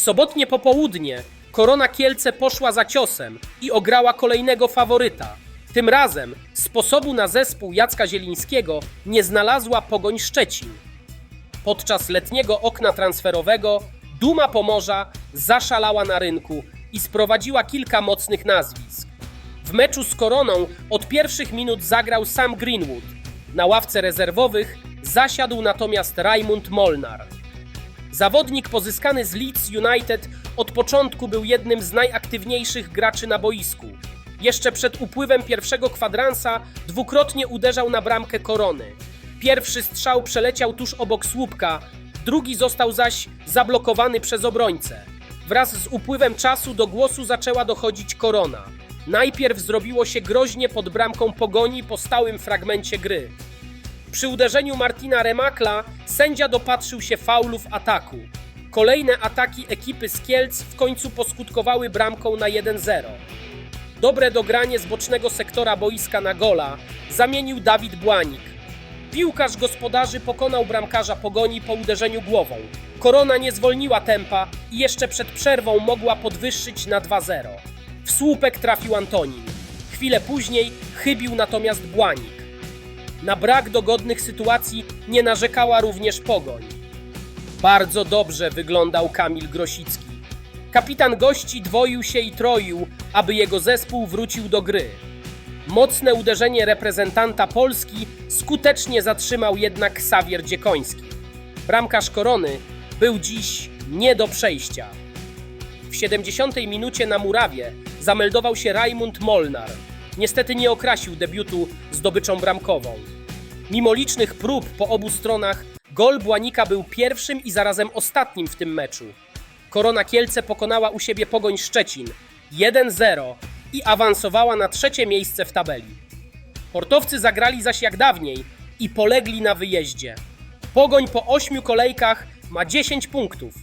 sobotnie popołudnie Korona Kielce poszła za ciosem i ograła kolejnego faworyta. Tym razem sposobu na zespół Jacka Zielińskiego nie znalazła Pogoń Szczecin. Podczas letniego okna transferowego Duma Pomorza zaszalała na rynku i sprowadziła kilka mocnych nazwisk. W meczu z Koroną od pierwszych minut zagrał sam Greenwood. Na ławce rezerwowych zasiadł natomiast Raimund Molnar. Zawodnik pozyskany z Leeds United od początku był jednym z najaktywniejszych graczy na boisku. Jeszcze przed upływem pierwszego kwadransa dwukrotnie uderzał na bramkę Korony. Pierwszy strzał przeleciał tuż obok słupka, drugi został zaś zablokowany przez obrońcę. Wraz z upływem czasu do głosu zaczęła dochodzić Korona. Najpierw zrobiło się groźnie pod bramką Pogoni po stałym fragmencie gry. Przy uderzeniu Martina Remakla sędzia dopatrzył się faulu w ataku. Kolejne ataki ekipy z Kielc w końcu poskutkowały bramką na 1-0. Dobre dogranie z bocznego sektora boiska na gola zamienił Dawid Błanik. Piłkarz gospodarzy pokonał bramkarza Pogoni po uderzeniu głową. Korona nie zwolniła tempa i jeszcze przed przerwą mogła podwyższyć na 2-0. W słupek trafił Antonin. Chwilę później chybił natomiast Błanik. Na brak dogodnych sytuacji nie narzekała również Pogoń. Bardzo dobrze wyglądał Kamil Grosicki. Kapitan gości dwoił się i troił, aby jego zespół wrócił do gry. Mocne uderzenie reprezentanta Polski skutecznie zatrzymał jednak Xavier Dziekoński. Bramkarz Korony był dziś nie do przejścia. W 70 minucie na murawie zameldował się Raimund Molnar. Niestety nie okrasił debiutu zdobyczą bramkową. Mimo licznych prób po obu stronach, gol Błanika był pierwszym i zarazem ostatnim w tym meczu. Korona Kielce pokonała u siebie Pogoń Szczecin 1-0 i awansowała na trzecie miejsce w tabeli. Portowcy zagrali zaś jak dawniej i polegli na wyjeździe. Pogoń po ośmiu kolejkach ma 10 punktów.